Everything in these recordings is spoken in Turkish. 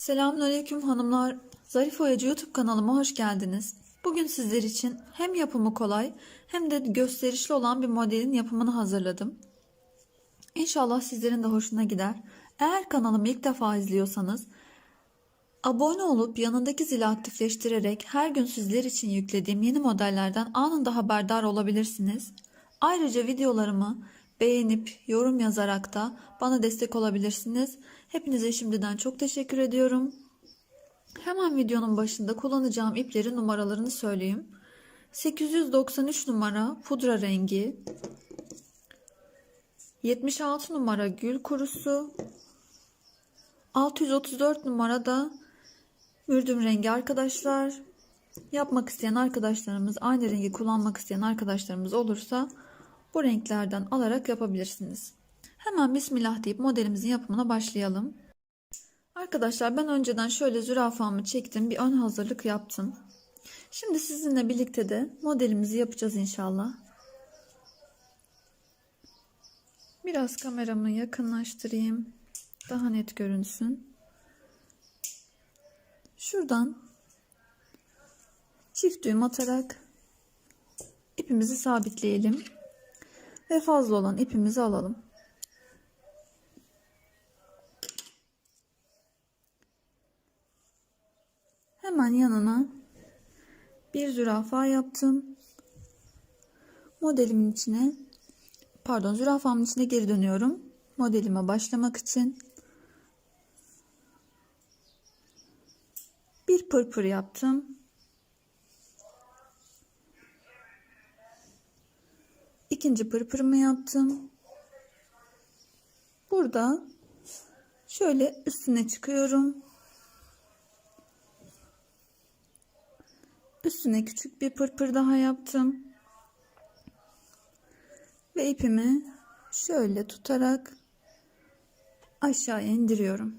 Selamünaleyküm hanımlar. Zarif Oyacı YouTube kanalıma hoş geldiniz. Bugün sizler için hem yapımı kolay hem de gösterişli olan bir modelin yapımını hazırladım. İnşallah sizlerin de hoşuna gider. Eğer kanalımı ilk defa izliyorsanız abone olup yanındaki zili aktifleştirerek her gün sizler için yüklediğim yeni modellerden anında haberdar olabilirsiniz. Ayrıca videolarımı beğenip yorum yazarak da bana destek olabilirsiniz. Hepinize şimdiden çok teşekkür ediyorum. Hemen videonun başında kullanacağım iplerin numaralarını söyleyeyim. 893 numara pudra rengi, 76 numara gül kurusu, 634 numara da mürdüm rengi arkadaşlar. Yapmak isteyen arkadaşlarımız, aynı rengi kullanmak isteyen arkadaşlarımız olursa bu renklerden alarak yapabilirsiniz. Hemen Bismillah deyip modelimizin yapımına başlayalım. Arkadaşlar ben önceden şöyle zürafamı çektim. Bir ön hazırlık yaptım. Şimdi sizinle birlikte de modelimizi yapacağız inşallah. Biraz kameramı yakınlaştırayım. Daha net görünsün. Şuradan çift düğüm atarak ipimizi sabitleyelim. Ve fazla olan ipimizi alalım. Hemen yanına bir zürafa yaptım. Modelimin içine pardon zürafamın içine geri dönüyorum. Modelime başlamak için bir pırpır yaptım. İkinci pırpırımı yaptım. Burada şöyle üstüne çıkıyorum. Üstüne küçük bir pırpır daha yaptım. Ve ipimi şöyle tutarak aşağı indiriyorum.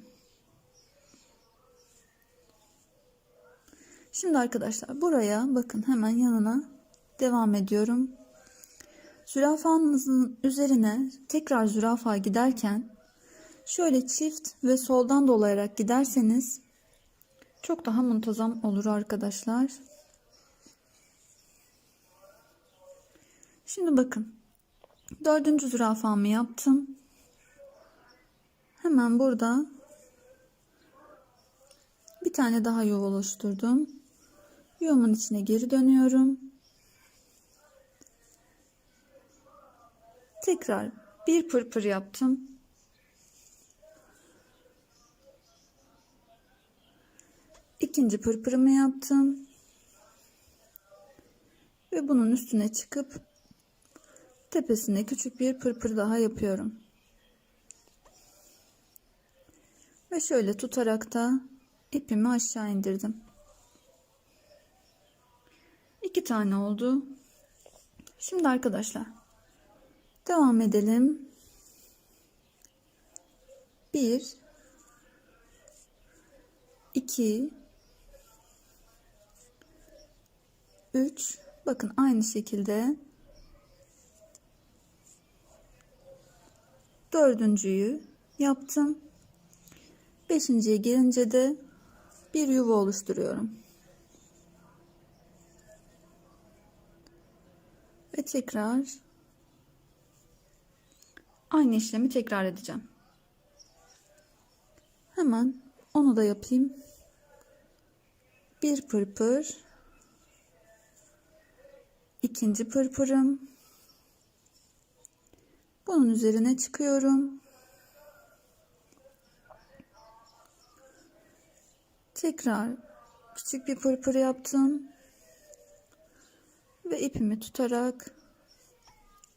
Şimdi arkadaşlar buraya bakın hemen yanına devam ediyorum. Zürafanızın üzerine tekrar zürafa giderken şöyle çift ve soldan dolayarak giderseniz çok daha muntazam olur arkadaşlar. Şimdi bakın. Dördüncü zürafamı yaptım. Hemen burada bir tane daha yuva oluşturdum. Yuvamın içine geri dönüyorum. Tekrar bir pırpır yaptım. İkinci pırpırımı yaptım. Ve bunun üstüne çıkıp tepesine küçük bir pırpır daha yapıyorum. Ve şöyle tutarak da ipimi aşağı indirdim. İki tane oldu. Şimdi arkadaşlar devam edelim. Bir, iki, üç. Bakın aynı şekilde dördüncüyü yaptım. Beşinciye gelince de bir yuva oluşturuyorum. Ve tekrar aynı işlemi tekrar edeceğim. Hemen onu da yapayım. Bir pırpır. ikinci pırpırım. Bunun üzerine çıkıyorum. Tekrar küçük bir pırpır yaptım. Ve ipimi tutarak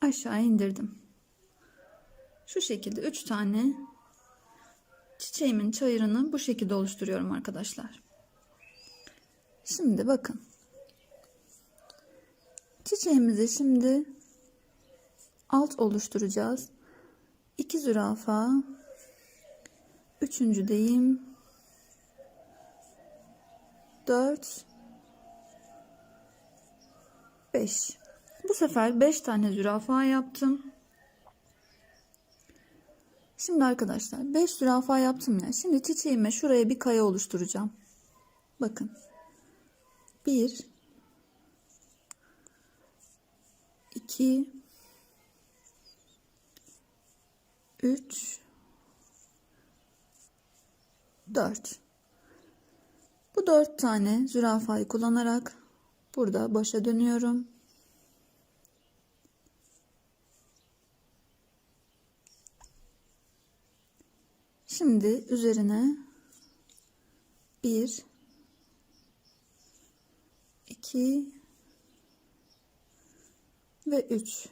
aşağı indirdim. Şu şekilde 3 tane çiçeğimin çayırını bu şekilde oluşturuyorum arkadaşlar. Şimdi bakın. Çiçeğimizi şimdi alt oluşturacağız. 2 zürafa. Üçüncü deyim. 4 5 Bu sefer 5 tane zürafa yaptım. Şimdi arkadaşlar 5 zürafa yaptım ya. Şimdi çiçeğime şuraya bir kaya oluşturacağım. Bakın. 1 2 3 4 Bu 4 tane zürafayı kullanarak burada başa dönüyorum. Şimdi üzerine 1 2 ve 3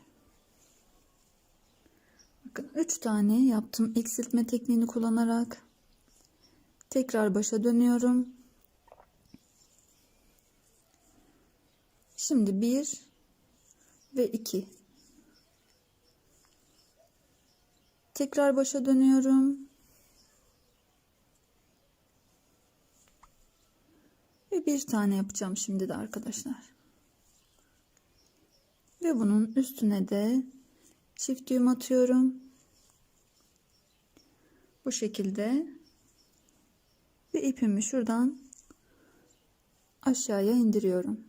Bakın 3 tane yaptım eksiltme tekniğini kullanarak tekrar başa dönüyorum. Şimdi 1 ve 2 tekrar başa dönüyorum. Ve bir tane yapacağım şimdi de arkadaşlar. Ve bunun üstüne de çift düğüm atıyorum. Bu şekilde. Ve ipimi şuradan aşağıya indiriyorum.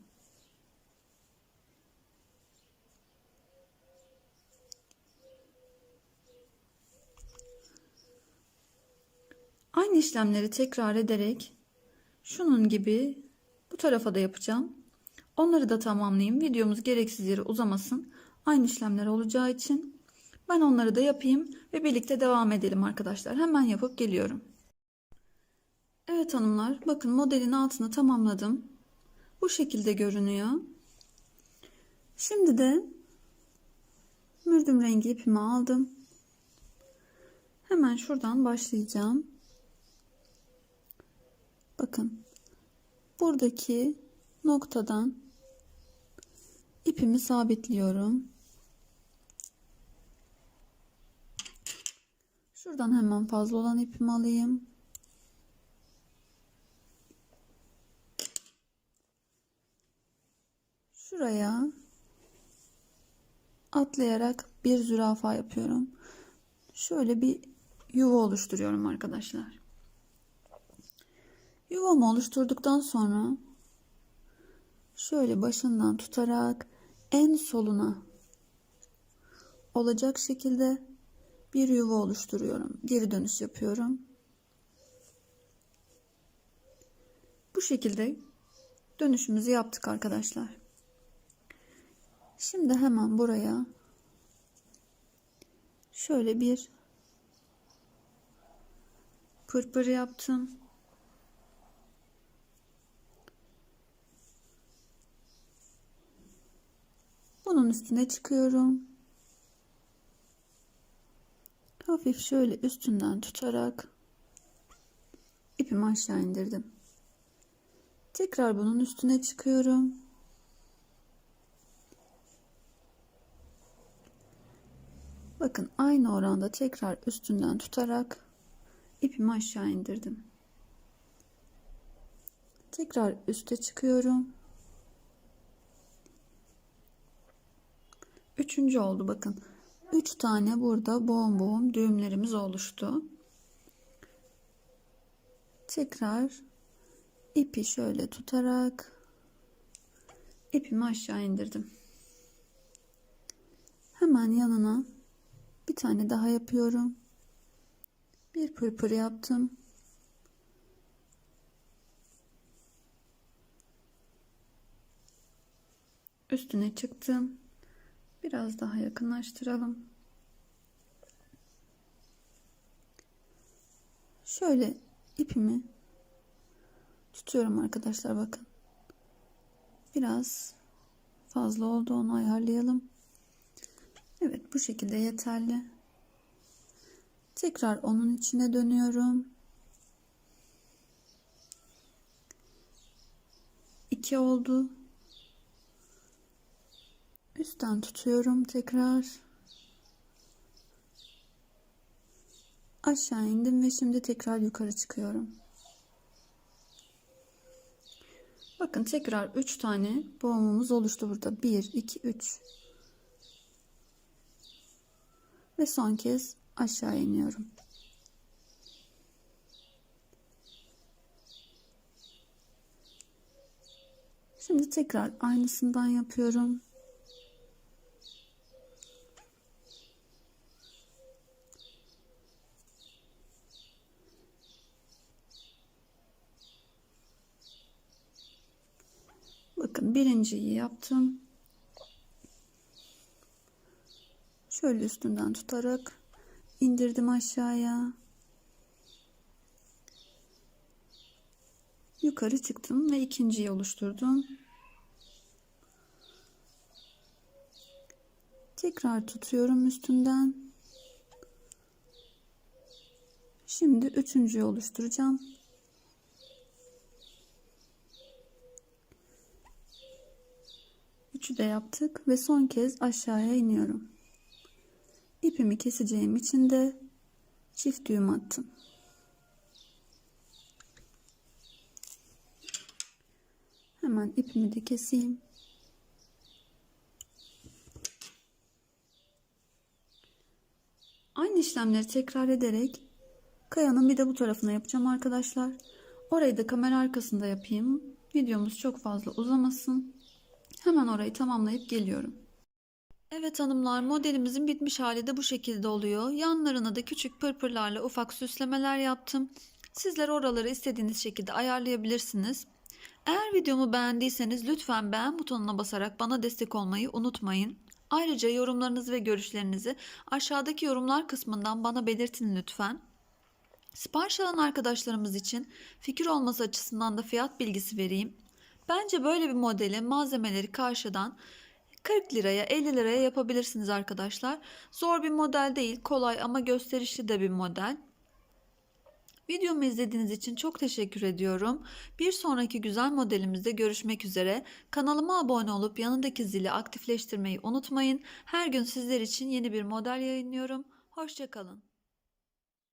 Aynı işlemleri tekrar ederek şunun gibi bu tarafa da yapacağım. Onları da tamamlayayım. Videomuz gereksiz yere uzamasın. Aynı işlemler olacağı için ben onları da yapayım ve birlikte devam edelim arkadaşlar. Hemen yapıp geliyorum. Evet hanımlar bakın modelin altını tamamladım. Bu şekilde görünüyor. Şimdi de mürdüm rengi ipimi aldım. Hemen şuradan başlayacağım. Bakın buradaki noktadan ipimi sabitliyorum. Şuradan hemen fazla olan ipimi alayım. Şuraya atlayarak bir zürafa yapıyorum. Şöyle bir yuva oluşturuyorum arkadaşlar. Yuvamı oluşturduktan sonra şöyle başından tutarak en soluna olacak şekilde bir yuva oluşturuyorum. Geri dönüş yapıyorum. Bu şekilde dönüşümüzü yaptık arkadaşlar. Şimdi hemen buraya şöyle bir pırpır yaptım. Bunun üstüne çıkıyorum. Hafif şöyle üstünden tutarak ipimi aşağı indirdim. Tekrar bunun üstüne çıkıyorum. Bakın aynı oranda tekrar üstünden tutarak ipimi aşağı indirdim. Tekrar üste çıkıyorum. Üçüncü oldu bakın. Üç tane burada boğum düğümlerimiz oluştu. Tekrar ipi şöyle tutarak ipimi aşağı indirdim. Hemen yanına bir tane daha yapıyorum. Bir pırpır yaptım. Üstüne çıktım. Biraz daha yakınlaştıralım. Şöyle ipimi tutuyorum arkadaşlar bakın. Biraz fazla oldu onu ayarlayalım. Evet bu şekilde yeterli. Tekrar onun içine dönüyorum. 2 oldu. Üstten tutuyorum tekrar. Aşağı indim ve şimdi tekrar yukarı çıkıyorum. Bakın tekrar 3 tane boğumumuz oluştu burada. 1, 2, 3. Ve son kez aşağı iniyorum. Şimdi tekrar aynısından yapıyorum. Bakın birinciyi yaptım. Şöyle üstünden tutarak indirdim aşağıya. Yukarı çıktım ve ikinciyi oluşturdum. Tekrar tutuyorum üstünden. Şimdi üçüncüyü oluşturacağım. Üçü de yaptık ve son kez aşağıya iniyorum. İpimi keseceğim için de çift düğüm attım. Hemen ipimi de keseyim. Aynı işlemleri tekrar ederek kayanın bir de bu tarafına yapacağım arkadaşlar. Orayı da kamera arkasında yapayım. Videomuz çok fazla uzamasın. Hemen orayı tamamlayıp geliyorum. Evet hanımlar modelimizin bitmiş hali de bu şekilde oluyor. Yanlarına da küçük pırpırlarla ufak süslemeler yaptım. Sizler oraları istediğiniz şekilde ayarlayabilirsiniz. Eğer videomu beğendiyseniz lütfen beğen butonuna basarak bana destek olmayı unutmayın. Ayrıca yorumlarınızı ve görüşlerinizi aşağıdaki yorumlar kısmından bana belirtin lütfen. Sipariş alan arkadaşlarımız için fikir olması açısından da fiyat bilgisi vereyim. Bence böyle bir modeli malzemeleri karşıdan 40 liraya 50 liraya yapabilirsiniz arkadaşlar. Zor bir model değil kolay ama gösterişli de bir model. Videomu izlediğiniz için çok teşekkür ediyorum. Bir sonraki güzel modelimizde görüşmek üzere. Kanalıma abone olup yanındaki zili aktifleştirmeyi unutmayın. Her gün sizler için yeni bir model yayınlıyorum. Hoşçakalın.